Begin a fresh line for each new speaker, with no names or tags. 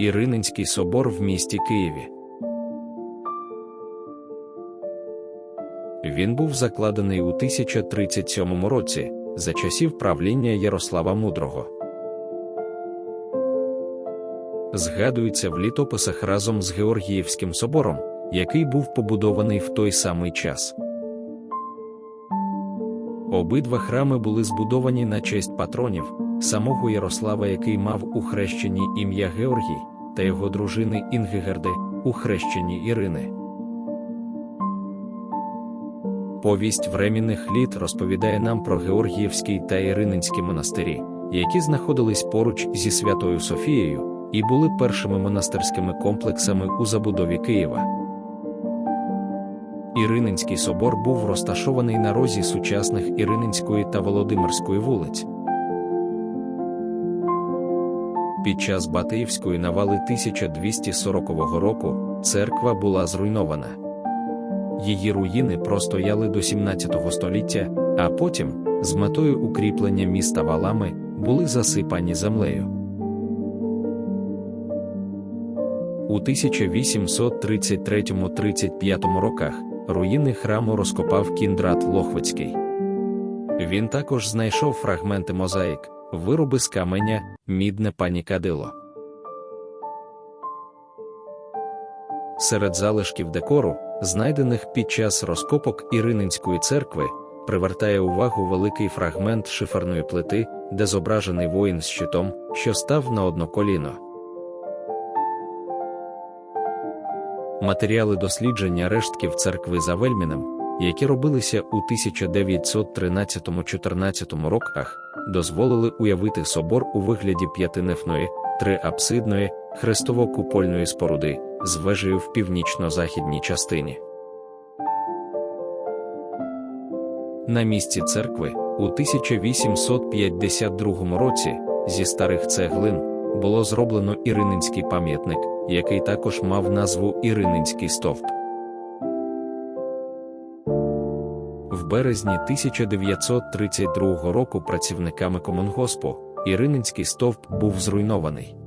Ірининський собор в місті Києві. Він був закладений у 1037 році за часів правління Ярослава Мудрого. Згадується в літописах разом з Георгіївським собором, який був побудований в той самий час. Обидва храми були збудовані на честь патронів, самого Ярослава, який мав у хрещенні ім'я Георгій, та його дружини Інгигерди у хрещенні Ірини. Повість времінних літ розповідає нам про Георгіївський та Ірининські монастирі, які знаходились поруч зі Святою Софією і були першими монастирськими комплексами у забудові Києва. Ірининський собор був розташований на розі сучасних Ірининської та Володимирської вулиць. Під час Батиївської навали 1240 року церква була зруйнована. Її руїни простояли до 17 століття, а потім, з метою укріплення міста валами, були засипані землею. У 1833-35 роках руїни храму розкопав кіндрат Лохвицький. Він також знайшов фрагменти мозаїк, вироби з каменя, мідне панікадило. Серед залишків декору, знайдених під час розкопок Ірининської церкви, привертає увагу великий фрагмент шиферної плити, де зображений воїн з щитом, що став на одно коліно. Матеріали дослідження рештків церкви за Вельміном, які робилися у 1913-14 роках, дозволили уявити собор у вигляді п'ятинефної, триапсидної, хрестово-купольної споруди з вежею в північно-західній частині. На місці церкви у 1852 році зі старих цеглин було зроблено Ірининський пам'ятник, який також мав назву Ірининський стовп. В березні 1932 року працівниками комунгоспу Ірининський стовп був зруйнований.